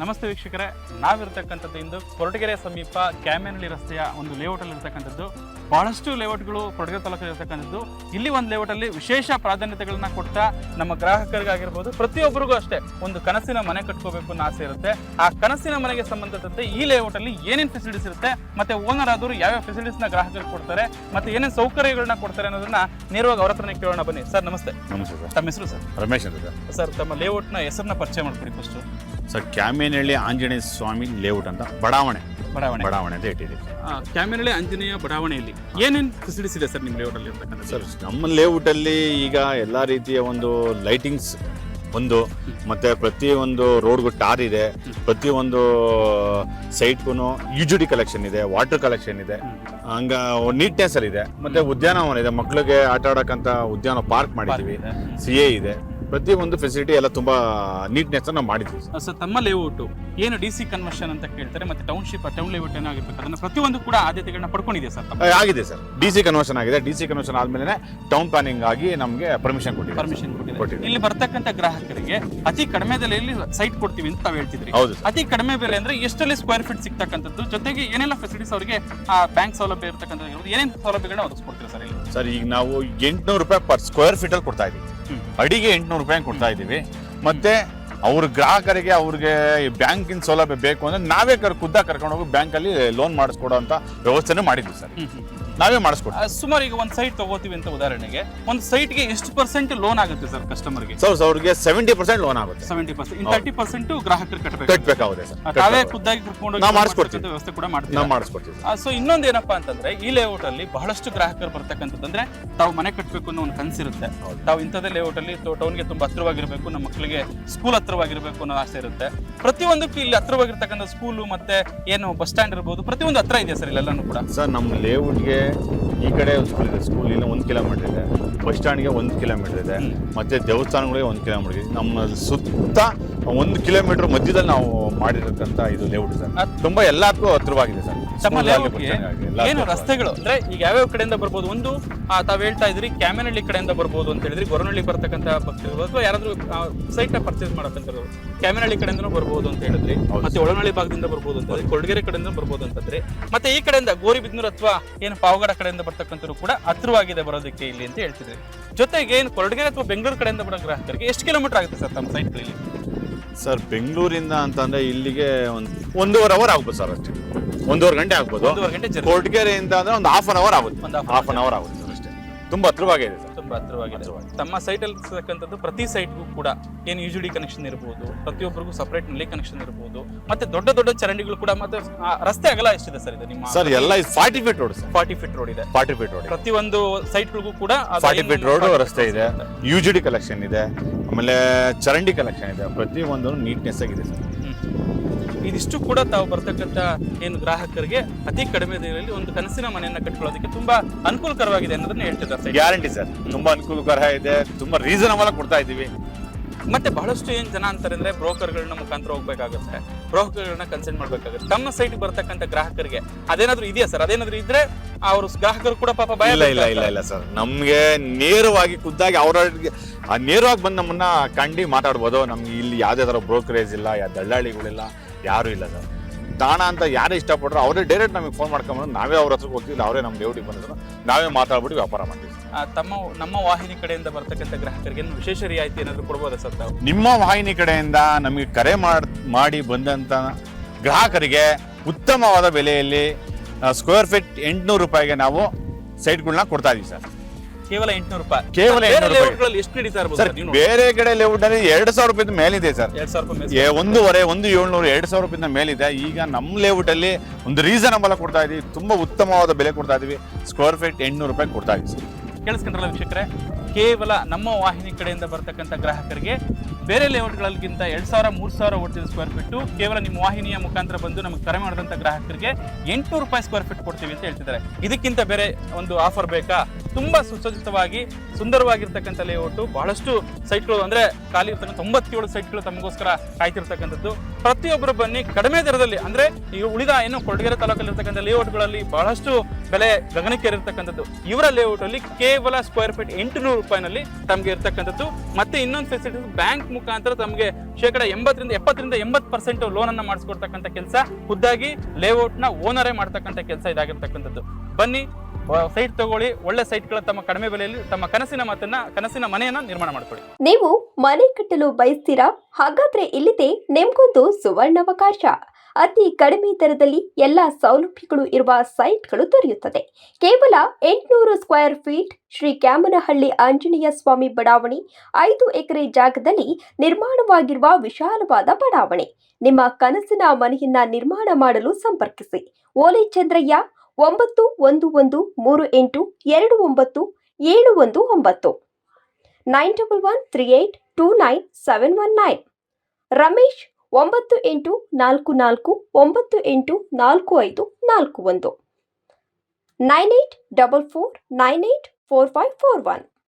ನಮಸ್ತೆ ವೀಕ್ಷಕರೇ. ನಾವಿರ್ತಕ್ಕಂಥದ್ದು ಇಂದು ಕೊರಟಗೆರೆ ಸಮೀಪ ಕ್ಯಾಮೆನಳ್ಳಿ ರಸ್ತೆಯ ಒಂದು ಲೇಔಟಲ್ಲಿ ಇರ್ತಕ್ಕಂಥದ್ದು ಬಹಳಷ್ಟು ಲೇಔಟ್ಗಳು ಕೊರಟಗೆರೆ ತಾಲೂಕಲ್ಲಿ ಇರ್ತಕ್ಕಂಥದ್ದು ಇಲ್ಲಿ ಒಂದು ಲೇಔಟಲ್ಲಿ ವಿಶೇಷ ಪ್ರಾಧಾನ್ಯತೆಗಳನ್ನ ಕೊಡ್ತಾ ನಮ್ಮ ಗ್ರಾಹಕರಿಗಾಗಿರ್ಬೋದು ಪ್ರತಿಯೊಬ್ಬರಿಗೂ ಅಷ್ಟೇ ಒಂದು ಕನಸಿನ ಮನೆ ಕಟ್ಕೋಬೇಕು ಅನ್ನೋ ಆಸೆ ಇರುತ್ತೆ. ಆ ಕನಸಿನ ಮನೆಗೆ ಸಂಬಂಧಿಸಿದಂತೆ ಈ ಲೇಔಟಲ್ಲಿ ಏನೇನು ಫೆಸಿಲಿಟೀಸ್ ಇರುತ್ತೆ ಮತ್ತೆ ಓನರ್ ಆದರೂ ಯಾವ್ಯಾವ ಫೆಸಿಲಿಟೀಸ್ನ ಗ್ರಾಹಕರಿಗೆ ಕೊಡ್ತಾರೆ ಮತ್ತೆ ಏನೇನು ಸೌಕರ್ಯಗಳನ್ನ ಕೊಡ್ತಾರೆ ಅನ್ನೋದನ್ನ ನೇರವಾಗಿ ಅವರ ಹತ್ರನೇ ಕೇಳೋಣ ಬನ್ನಿ. ಸರ್ ನಮಸ್ತೆ. ನಮಸ್ತೆ ಸರ್. ತಮ್ಮ ಹೆಸರು ಸರ್? ರಮೇಶ್ ಅಂತ ಸರ್. ಸರ್ ತಮ್ಮ ಲೇಔಟ್ನ ಹೆಸರನ್ನ ಪರಿಚಯ ಮಾಡ್ಕೊಡಿ first sir Kyamenahalli Anjaneya Swami layout ಅಂತ ಬಡಾವಣೆ. ಬಡಾವಣೆ. ಬಡಾವಣೆ ಅಂತ ಇಟ್ಟಿದ್ದೀವಿ ಕ್ಯಾಮೆರಳೆ ಆಂಜನೇಯ ಬಡಾವಣೆಯಲ್ಲಿ ಏನೇನು ಫೆಸಿಲಿಟೀಸ್ ಇದೆ ಸರ್ ನಿಮ್ಮ ಲೇಔಟಲ್ಲಿ ಇರ್ತಕ್ಕಂಥ ಸರ್ ನಮ್ಮ ಲೇಔಟಲ್ಲಿ ಈಗ ಎಲ್ಲ ರೀತಿಯ ಒಂದು ಲೈಟಿಂಗ್ಸ್ ಒಂದು ಮತ್ತೆ ಪ್ರತಿಯೊಂದು ರೋಡ್ಗೂ ಟಾರ್ ಇದೆ ಪ್ರತಿಯೊಂದು ಸೈಟ್ಗೂ ಯುಜುಡಿ ಕಲೆಕ್ಷನ್ ಇದೆ ವಾಟರ್ ಕಲೆಕ್ಷನ್ ಇದೆ ಹಂಗ ನೀಟ್ನೆಸ್ ಅಲ್ಲಿ ಇದೆ ಮತ್ತೆ ಉದ್ಯಾನವನ ಇದೆ ಮಕ್ಕಳಿಗೆ ಆಟ ಆಡೋಕ್ಕಂಥ ಉದ್ಯಾನ ಪಾರ್ಕ್ ಮಾಡಿದ್ದೀವಿ. ಸಿ ಎ ಇದೆ. ಪ್ರತಿಯೊಂದು ಫೆಸಿಲಿಟಿ ಎಲ್ಲ ತುಂಬಾ ನೀಟ್ನೆಸ್ ನಾವು ಮಾಡಿದ್ವಿ. ಸರ್. ಸರ್ ತಮ್ಮ ಲೇಔಟ್ ಏನು ಡಿ ಸಿ ಕನ್ವರ್ಷನ್ ಅಂತ ಕೇಳ್ತಾರೆ ಮತ್ತೆ ಟೌನ್ಶಿಪ್ ಟೌನ್ ಲೇಔಟ್ ಏನಾಗಿರ್ಬೇಕು ಅದನ್ನ ಪ್ರತಿಯೊಂದು ಕೂಡ ಆದ್ಯತೆಗಳನ್ನ ಪಡ್ಕೊಂಡಿದೆ ಸರ್ ಆ, ಆಗಿದೆ ಸರ್. ಡಿ ಸಿ ಕನ್ವರ್ಷನ್ ಆಗಿದೆ. ಡಿ ಸಿ ಕನ್ವರ್ಷನ್ ಆದ್ಮೇಲೆ ಟೌನ್ ಪ್ಲಾನಿಂಗ್ ಆಗಿ ನಮಗೆ ಪರ್ಮಿಷನ್ ಕೊಟ್ಟಿದ್ದಾರೆ ಪರ್ಮಿಷನ್ ಕೊಟ್ಟಿದೆ ಕೊಟ್ಟಿದೆ. ಇಲ್ಲಿ ಬರ್ತಕ್ಕಂಥ ಗ್ರಾಹಕರಿಗೆ ಅತಿ ಕಡಿಮೆ ಬೆಲೆಯಲ್ಲಿ ಸೈಟ್ ಕೊಡ್ತೀವಿ ಅಂತ ನಾವು ಹೇಳ್ತಿದ್ರಿ. ಹೌದು ಸರ್. ಅತಿ ಕಡಿಮೆ ಬೆಲೆ ಅಂದ್ರೆ ಎಷ್ಟಲ್ಲಿ ಸ್ಕ್ವೇರ್ ಫೀಟ್ ಸಿಗ್ತಕ್ಕಂಥದ್ದು ಜೊತೆಗೆ ಏನೆಲ್ಲ ಫೆಸಿಲಿಟೀಸ್ ಅವರಿಗೆ ಆ ಬ್ಯಾಂಕ್ ಸೌಲಭ್ಯ ಇರ್ತಕ್ಕಂಥ ಏನೇನು ಸೌಲಭ್ಯಗಳನ್ನ ಒದಗಿಸ್ಕೊಡ್ತೀರಾ ಸರ್ ಇಲ್ಲಿ? ಸರ್ ಈಗ ನಾವು ಎಂಟ್ನೂರು ರೂಪಾಯಿ ಪರ್ ಸ್ಕ್ವೇರ್ ಫೀಟ್ ಅಲ್ಲಿ ಕೊಡ್ತಾ ಇದೀವಿ ಹ್ಮ್. ಅಡಿಗೆ ಎಂಟ್ನೂರು ರೂಪಾಯಿ ಕೊಡ್ತಾ ಇದ್ದೀವಿ ಮತ್ತೆ ಅವ್ರ ಗ್ರಾಹಕರಿಗೆ ಅವ್ರಿಗೆ ಬ್ಯಾಂಕಿನ ಸೌಲಭ್ಯ ಬೇಕು ಅಂದ್ರೆ ನಾವೇ ಕರ್, ಖುದ್ದ ಕರ್ಕೊಂಡು ಹೋಗಿ ಬ್ಯಾಂಕಲ್ಲಿ ಲೋನ್ ಮಾಡಿಸ್ಕೊಡೋ ಅಂತ ವ್ಯವಸ್ಥೆನೂ ಮಾಡಿದ್ವಿ ಸರ್. ನಾವೇ ಮಾಡಿಸ್ಕೊಡ್ತೀವಿ. ಸುಮಾರು ಈಗ ಒಂದು ಸೈಟ್ ತಗೋತೀವಿ ಅಂತ ಉದಾಹರಣೆಗೆ. ಒಂದು ಸೈಟ್ಗೆ ಎಷ್ಟು ಪರ್ಸೆಂಟ್ ಲೋನ್ ಆಗುತ್ತೆ ಸರ್ ಕಸ್ಟಮರ್ಗೆ ಸರ್ ಅವ್ರಿಗೆ ಸೆವೆಂಟಿ ಪರ್ಸೆಂಟ್ ಲೋನ್ ಆಗುತ್ತೆ. ಸೆವೆಂಟಿ ಪರ್ಸೆಂಟ್ ತರ್ಟಿ ಪರ್ಸೆಂಟ್ ಗ್ರಾಹಕರು ಕಟ್ಟಬೇಕು ಕಟ್ಟಬೇಕಾಗುತ್ತೆ ಸರ್ ತಾವೇ ಖುದ್ದಾಗಿ ಕರ್ಕೊಂಡು ನಾವು ಮಾಡಿಸ್ಕೊಡ್ತೀವಿ. ವ್ಯವಸ್ಥೆ ಕೂಡ ಮಾಡ್ತೀವಿ ನಾವು ಮಾಡಿಸ್ಕೊಡ್ತೀವಿ ಸೊ ಇನ್ನೊಂದು ಏನಪ್ಪಾ ಅಂತಂದ್ರೆ ಈ ಲೇಔಟ್ ಅಲ್ಲಿ ಬಹಳಷ್ಟು ಗ್ರಾಹಕರು ಬರ್ತಕ್ಕಂಥದ್ದು ಅಂದ್ರೆ ತಾವು ಮನೆ ಕಟ್ಟಬೇಕು ಅನ್ನೋ ಒಂದು ಕನಸಿರುತ್ತೆ. ತಾವು ಇಂಥದ್ದೇ ಲೇಔಟ್ ಅಲ್ಲಿ ಟೌನ್ಗೆ ತುಂಬಾ ಹತ್ರವಾಗಿರ್ಬೇಕು ನಮ್ಮ ಮಕ್ಕಳಿಗೆ ಸ್ಕೂಲ್ ಹತ್ರವಾಗಿರಬೇಕು ಅನ್ನೋ ಆಸೆ ಇರುತ್ತೆ. ಪ್ರತಿಯೊಂದಕ್ಕೂ ಇಲ್ಲಿ ಹತ್ರವಾಗಿರ್ತಕ್ಕಂಥ ಸ್ಕೂಲು ಮತ್ತೆ ಏನು ಬಸ್ ಸ್ಟ್ಯಾಂಡ್ ಇರ್ಬೋದು ಪ್ರತಿಯೊಂದು ಹತ್ರ ಇದೆ ಸರ್ ಇಲ್ಲೆಲ್ಲಾನು ಕೂಡ? ಸರ್ ನಮ್ಮ ಲೇಔಟ್ಗೆ ಈ ಕಡೆ ಒಂದು ಸ್ಕೂಲ್ ಇದೆ. ಸ್ಕೂಲ್ ಇಲ್ಲ ಒಂದು ಕಿಲೋಮೀಟರ್ ಇದೆ. ಬಸ್ ಸ್ಟ್ಯಾಂಡ್ಗೆ ಒಂದು ಕಿಲೋಮೀಟರ್ ಇದೆ. ಮತ್ತು ದೇವಸ್ಥಾನಗಳಿಗೆ ಒಂದು ಕಿಲೋಮೀಟರ್ ಇದೆ. ನಮ್ಮ ಸುತ್ತ ಒಂದು ಕಿಲೋಮೀಟರ್ ಮಧ್ಯದಲ್ಲಿ ನಾವು ಮಾಡಿರತಕ್ಕಂಥ ಇದು ಲೇಔಟ್ ಸರ್. ತುಂಬ ತುಂಬಾ ಹತ್ತಿರವಾಗಿದೆ ಹತ್ರವಾಗಿದೆ ಸರ್. ತಮ್ಮ ಲೇಔಟ್ಗೆ ಏನು ರಸ್ತೆಗಳು? ಅಂದ್ರೆ ಈಗ ಯಾವ್ಯಾವ ಕಡೆಯಿಂದ ಬರ್ಬೋದು? ಒಂದು ತಾವ್ ಹೇಳ್ತಾ ಇದ್ರಿ ಕ್ಯಾಮೆನಹಳ್ಳಿ ಕಡೆಯಿಂದ ಬರ್ಬೋದು ಅಂತ ಹೇಳಿದ್ರಿ ಗೊರನಹಳ್ಳಿ ಬರ್ತಕ್ಕಂತ ಭಕ್ತರು ಅಥವಾ ಯಾರಾದ್ರೂ ಸೈಟ್ನ ಪರ್ಚೇಸ್ ಮಾಡಕ್ಕಂಥವ್ರು. ಕ್ಯಾಮೆನಹಳ್ಳಿ ಕಡೆಯಿಂದ ಬರ್ಬೋದು ಅಂತ ಹೇಳಿದ್ರಿ. ಮತ್ತೆ ಒಳನಳ್ಳಿ ಭಾಗದಿಂದ ಬರ್ಬೋದು ಅಂತ ಕೊಡಗೆರೆ ಕಡೆಯಿಂದ ಬರ್ಬೋದು ಅಂತಂದ್ರೆ ಮತ್ತೆ ಈ ಕಡೆಯಿಂದ ಗೋರಿಬಿದ್ನೂರು ಅಥವಾ ಏನು ಪಾವಗಡ ಕಡೆಯಿಂದ ಬರ್ತಕ್ಕಂಥವ್ರು ಕೂಡ ಹತ್ರವಾಗಿದೆ ಬರೋದಕ್ಕೆ ಇಲ್ಲಿ ಅಂತ ಹೇಳ್ತಿದ್ರಿ. ಜೊತೆಗೆ ಏನು ಕೊರಟಗೆರೆ ಅಥವಾ ಬೆಂಗಳೂರು ಕಡೆಯಿಂದ ಬರೋ ಗ್ರಾಹಕರಿಗೆ ಎಷ್ಟು ಕಿಲೋಮೀಟರ್ ಆಗುತ್ತೆ ಸರ್ ತಮ್ಮ ಸೈಟ್ಗಳಲ್ಲಿ ಸರ್ ಬೆಂಗಳೂರಿಂದ ಅಂತಂದ್ರೆ ಇಲ್ಲಿಗೆ ಒಂದು ಒಂದೂವರೆ ಅವರ್ ಆಗ್ಬೋದು ಸರ್ ಅಷ್ಟೇ. ಒಂದೂವರೆ ಗಂಟೆ ಆಗ್ಬೋದು. ಒಂದೂವರೆ ಗಂಟೆ ಕೊರಟಗೆರೆಯಿಂದ ಅಂದ್ರೆ ಒಂದು ಹಾಫ್ ಅನ್ ಅವರ್ ಆಗುತ್ತೆ. ಒಂದು half an half an hour ಆಗುತ್ತೆ ಸರ್ ಅಷ್ಟೇ. ತುಂಬಾ ಹತ್ರವಾಗಿದೆ ಸರ್. ತುಂಬಾ ಹತ್ರವಾಗಿದೆ ತಮ್ಮ ಸೈಟ್ ಅಲ್ಲಿ ಇರ್ತಕ್ಕಂಥದ್ದು ಪ್ರತಿ ಸೈಟ್ಗೂ ಕೂಡ ಏನು ಯು ಡಿ ಕನೆಕ್ಷನ್ ಇರ್ಬೋದು ಪ್ರತಿಯೊಬ್ಬರಿಗೂ ಸಪರೇಟ್ನಲ್ಲಿ ಕನೆಕ್ಷನ್ ಇರ್ಬೋದು ಮತ್ತೆ ದೊಡ್ಡ ದೊಡ್ಡ ಚರಂಡಿಗಳು ಕೂಡ ಮತ್ತೆ ಆ, ರಸ್ತೆ ಅಗಲ ಎಷ್ಟಿದೆ ಸರ್ ಇದು ನಿಮ್ಮ ಸರ್ ಎಲ್ಲ forty feet road sir. Forty feet road ಇದೆ. ಫಾರ್ಟಿ ಫೀಟ್ ರೋಡ್ ಪ್ರತಿಯೊಂದು ಸೈಟ್ಗಳಿಗೂ ಕೂಡ ಅದು ಫಾರ್ಟಿ ಏನು ಫೀಟ್ ರೋಡ್ ರಸ್ತೆ ಇದೆ. ಯು ಜಿ ಡಿ ಕಲೆಕ್ಷನ್ ಇದೆ. ಆಮೇಲೆ ಚರಂಡಿ ಕಲೆಕ್ಷನ್ ಇದೆ. ಪ್ರತಿ ಒಂದು ನೀಟ್ನೆಸ್ ಆಗಿದೆ ಸರ್. ಇದಿಷ್ಟು ಕೂಡ ತಾವು ಬರ್ತಕ್ಕಂಥ ಏನು ಗ್ರಾಹಕರಿಗೆ ಅತಿ ಕಡಿಮೆ ದರದಲ್ಲಿ ಒಂದು ಕನಸಿನ ಮನೆಯನ್ನ ಕಟ್ಕೊಳ್ಳೋದಕ್ಕೆ ತುಂಬಾ ಅನುಕೂಲಕರವಾಗಿದೆ ಅನ್ನೋದನ್ನ ಹೇಳ್ತಿದ್ದಾರೆ ಸರ್. Guarantee sir. ತುಂಬಾ ಅನುಕೂಲಕರ ಇದೆ. ತುಂಬಾ ರೀಸನಬಲ್ ಕೊಡ್ತಾ ಇದ್ದೀವಿ. ಮತ್ತೆ ಬಹಳಷ್ಟು ಏನ್ ಜನ ಅಂತಾರೆ ಅಂದ್ರೆ ಬ್ರೋಕರ್ಗಳನ್ನ ಮುಖಾಂತರ ಹೋಗ್ಬೇಕಾಗುತ್ತೆ. ಬ್ರೋಕರ್ಗಳನ್ನ ಕನ್ಸಲ್ಟ್ ಮಾಡ್ಬೇಕಾಗುತ್ತೆ. ತಮ್ಮ ಸೈಟ್ ಬರ್ತಕ್ಕಂಥ ಗ್ರಾಹಕರಿಗೆ ಅದೇನಾದ್ರೂ ಇದೆಯಾ ಸರ್? ಅದೇನಾದ್ರೂ ಇದ್ರೆ ಅವರು ಗ್ರಾಹಕರು ಕೂಡ ಪಾಪ ಭಯ ಇಲ್ಲ ಇಲ್ಲ ಇಲ್ಲ ಇಲ್ಲ ಸರ್. ನಮ್ಗೆ ನೇರವಾಗಿ ಖುದ್ದಾಗಿ ಆ ನೇರವಾಗಿ ಬಂದು ನಮ್ಮನ್ನ ಕಂಡಿ ಮಾತಾಡ್ಬೋದು. ನಮ್ಗೆ ಇಲ್ಲಿ ಯಾವುದೇ ತರ ಬ್ರೋಕರೇಜ್ ಇಲ್ಲ ಯಾವ ದಳ್ಳಾಳಿಗಳಿಲ್ಲ ಯಾರು ಇಲ್ಲ ಸರ್. ತಾಣ ಅಂತ ಯಾರು ಇಷ್ಟಪಟ್ಟರು ಅವರೇ ಡೈರೆಕ್ಟ್ ನಮಗೆ ಫೋನ್ ಮಾಡ್ಕೊಂಡ್ಬಂದು ನಾವೇ ಅವ್ರ ಹತ್ರಕ್ಕೆ ಹೋಗ್ತೀವಿ ಅವರೇ ನಮ್ಮ ಲೇಔಟಿಗೆ ಬಂದಿದ್ರು ನಾವೇ ಮಾತಾಡ್ಬಿಟ್ಟು ವ್ಯಾಪಾರ ಮಾಡ್ತೀವಿ. ಆ, ತಮ್ಮ ನಮ್ಮ ವಾಹಿನಿ ಕಡೆಯಿಂದ ಬರ್ತಕ್ಕಂಥ ಗ್ರಾಹಕರಿಗೆ ಏನು ವಿಶೇಷ ರಿಯಾಯಿತಿ ಏನಾದರೂ ಕೊಡ್ಬೋದಾ ಸರ್ ತಾವು? ನಿಮ್ಮ ವಾಹಿನಿ ಕಡೆಯಿಂದ ನಮಗೆ ಕರೆ ಮಾಡ್ ಮಾಡಿ ಬಂದಂತ ಗ್ರಾಹಕರಿಗೆ ಉತ್ತಮವಾದ ಬೆಲೆಯಲ್ಲಿ ಸ್ಕ್ವೇರ್ ಫೀಟ್ ಎಂಟುನೂರು ರೂಪಾಯಿಗೆ ನಾವು ಸೈಟ್ಗಳನ್ನ ಕೊಡ್ತಾ ಇದ್ದೀವಿ ಸರ್. ಕೇವಲ ಎಂಟ್ನೂರು ರೂಪಾಯಿ. ಕೇವಲ ಬೇರೆ 800 ರೂಪಾಯಿ. ಲೇಔಟ್ಗಳಲ್ಲಿ ಎಷ್ಟು ನಡೀತಾ ಸರ್ ನೀವು ಬೇರೆ ಕಡೆ ಲೇಔಟ್ ಅಲ್ಲಿ ಎರಡು ಸಾವಿರ ರೂಪಾಯಿ ಮೇಲಿದೆ ಸರ್. ಎರಡ್ ಸಾವಿರ ರೂಪಾಯಿ ಏ, ಒಂದೂವರೆ ಒಂದು ಏಳ್ನೂರು ಎರಡು ಸಾವಿರ ರೂಪಾಯಿಂದ ಮೇಲಿದೆ. ಈಗ ನಮ್ಮ ಲೇಔಟ್ ಅಲ್ಲಿ ಒಂದು ರೀಸನಬಲ್ ಕೊಡ್ತಾ ಇದೀವಿ. ತುಂಬಾ ಉತ್ತಮವಾದ ಬೆಲೆ ಕೊಡ್ತಾ ಇದೀವಿ. ಸ್ಕ್ವೇರ್ ಫೀಟ್ ಎಂಟುನೂರು ರೂಪಾಯಿ ಕೊಡ್ತಾ ಇದೀವಿ ಸರ್. ಕೇಳಿಸ್ಕೊಂಡ್ರಲ್ಲ ವೀಕ್ಷಕರೇ? ಕೇವಲ ನಮ್ಮ ವಾಹಿನಿ ಕಡೆಯಿಂದ ಬರ್ತಕ್ಕಂಥ ಗ್ರಾಹಕರಿಗೆ ಬೇರೆ ಲೇಔಟ್ಗಳಿಗಿಂತ ಎರಡು ಸಾವಿರ ಮೂರು ಸಾವಿರ ಓಡ್ತಿದ್ದ ಸ್ಕ್ವೇರ್ ಫೀಟು ಕೇವಲ ನಿಮ್ಮ ವಾಹಿನಿಯ ಮುಖಾಂತರ ಬಂದು ನಮಗೆ ಕರೆ ಮಾಡಿದಂಥ ಗ್ರಾಹಕರಿಗೆ ಎಂಟುನೂರು ರೂಪಾಯಿ ಸ್ಕ್ವೇರ್ ಫೀಟ್ ಕೊಡ್ತೀವಿ ಅಂತ ಹೇಳ್ತಿದ್ದಾರೆ. ಇದಕ್ಕಿಂತ ಬೇರೆ ಒಂದು ಆಫರ್ ಬೇಕಾ? ತುಂಬಾ ಸುಸಜ್ಜಿತವಾಗಿ, ಸುಂದರವಾಗಿರ್ತಕ್ಕಂಥ ಲೇಔಟ್ ಬಹಳಷ್ಟು ಸೈಟ್ಗಳು ಅಂದ್ರೆ ಖಾಲಿ ಇರ್ತಕ್ಕಂಥ ತೊಂಬತ್ತೇಳು ಸೈಟ್ಗಳು ತಮಗೋಸ್ಕರ ಕಾಯ್ತಿರ್ತಕ್ಕಂಥದ್ದು. ಪ್ರತಿಯೊಬ್ಬರು ಬನ್ನಿ ಕಡಿಮೆ ದರದಲ್ಲಿ, ಅಂದ್ರೆ ಈ ಉಳಿದ ಏನು ಕೊಡಗೇರೆ ತಾಲೂಕಲ್ಲಿ ಇರ್ತಕ್ಕಂಥ ಲೇಔಟ್ಗಳಲ್ಲಿ ಬಹಳಷ್ಟು ಬೆಲೆ ಗಗನಕ್ಕೇರಿರ್ತಕ್ಕಂಥದ್ದು. ಇವರ ಲೇಔಟ್ ಅಲ್ಲಿ ಕೇವಲ ಸ್ಕ್ವೇರ್ ಫೀಟ್ ಎಂಟುನೂರು ರೂಪಾಯಿನಲ್ಲಿ ತಮಗೆ ಇರ್ತಕ್ಕಂಥದ್ದು. ಮತ್ತೆ ಇನ್ನೊಂದು ಫೆಸಿಲಿಟಿ ಬ್ಯಾಂಕ್ ಮುಖಾಂತರ ತಮಗೆ ಶೇಕಡ ಎಂಬತ್ತರಿಂದ ಎಪ್ಪತ್ತರಿಂದ ಎಂಬತ್ತು ಪರ್ಸೆಂಟ್ ಲೋನ್ ಅನ್ನ ಮಾಡಿಸ್ಕೊಡ್ತಕ್ಕಂಥ ಕೆಲಸ. ಖುದ್ದಾಗಿ ಲೇಔಟ್ನ ಓನರೇ ಮಾಡ್ತಕ್ಕಂಥ ಕೆಲಸ ಇದಾಗಿರ್ತಕ್ಕಂಥದ್ದು. ಬನ್ನಿ ಸೈಟ್ ತಗೊಳ್ಳಿ, ಒಳ್ಳೆ ಸೈಟ್ಗಳ ತಮ್ಮ ಕಡಿಮೆ ಬೆಲೆಯಲ್ಲಿ ತಮ್ಮ ಕನಸಿನ ಮಾತನ್ನ, ಕನಸಿನ ಮನೆಯನ್ನ ನಿರ್ಮಾಣ ಮಾಡ್ಕೊಳ್ಳಿ ನೀವು ಮನೆ ಕಟ್ಟಲು ಬಯಸ್ತೀರಾ? ಹಾಗಾದ್ರೆ ಇಲ್ಲಿದೆ ನಿಮ್ಗೊಂದು ಸುವರ್ಣಾವಕಾಶ. ಅತಿ ಕಡಿಮೆ ದರದಲ್ಲಿ ಎಲ್ಲ ಸೌಲಭ್ಯಗಳು ಇರುವ ಸೈಟ್ಗಳು ದೊರೆಯುತ್ತದೆ. ಕೇವಲ ಎಂಟುನೂರು ಸ್ಕ್ವೇರ್ ಫೀಟ್ ಶ್ರೀ ಕ್ಯಾಮನಹಳ್ಳಿ ಆಂಜನೇಯ ಸ್ವಾಮಿ ಬಡಾವಣೆ, ಐದು ಎಕರೆ ಜಾಗದಲ್ಲಿ ನಿರ್ಮಾಣವಾಗಿರುವ ವಿಶಾಲವಾದ ಬಡಾವಣೆ. ನಿಮ್ಮ ಕನಸಿನ ಮನೆಯನ್ನ ನಿರ್ಮಾಣ ಮಾಡಲು ಸಂಪರ್ಕಿಸಿ. ಓಲೆ ಚಂದ್ರಯ್ಯ ಒಂಬತ್ತು ಒಂದು ಒಂದು ಮೂರು ಎಂಟು ಎರಡು ಒಂಬತ್ತು ಏಳು ಒಂದು ಒಂಬತ್ತು. Nine double one three eight two nine seven one nine. Ramesh ಒಂಬತ್ತು ಎಂಟು ನಾಲ್ಕು ನಾಲ್ಕು ಒಂಬತ್ತು ಎಂಟು ನಾಲ್ಕು ಐದು ನಾಲ್ಕು ಒಂದು. Nine eight double four nine eight four five four one.